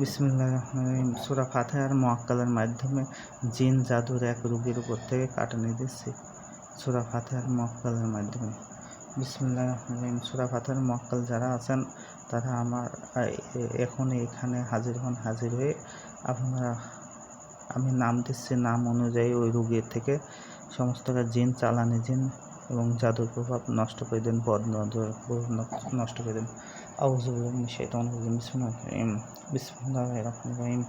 বিসমিল্লাহ রহমান সুরা ফাতেহার মোয়াক্কালের মাধ্যমে জিন জাদুর এক রোগীর উপর থেকে কাটানি দিচ্ছি সুরা ফাতেহার মোয়াক্কালের মাধ্যমে। বিসমিল্লাহ রহমান রহিম। সুরা ফাতেহার মোয়াক্কাল যারা আছেন, তারা আমার, এখন এখানে হাজির হন, হাজির হয়ে আপনারা, আমি নাম দিচ্ছি, নাম অনুযায়ী ওই রোগীর থেকে সমস্ত জিন, চালানি জিন এবং জাদুর প্রভাব নষ্ট করে দেন, বদ নষ্ট করে দেন। আউযুবিল্লাহি মিনাশ শাইতানির রাজিম। বিসমিল্লাহির রহমানির রহিম বিসমিল্লাহির রহমানির রহিম।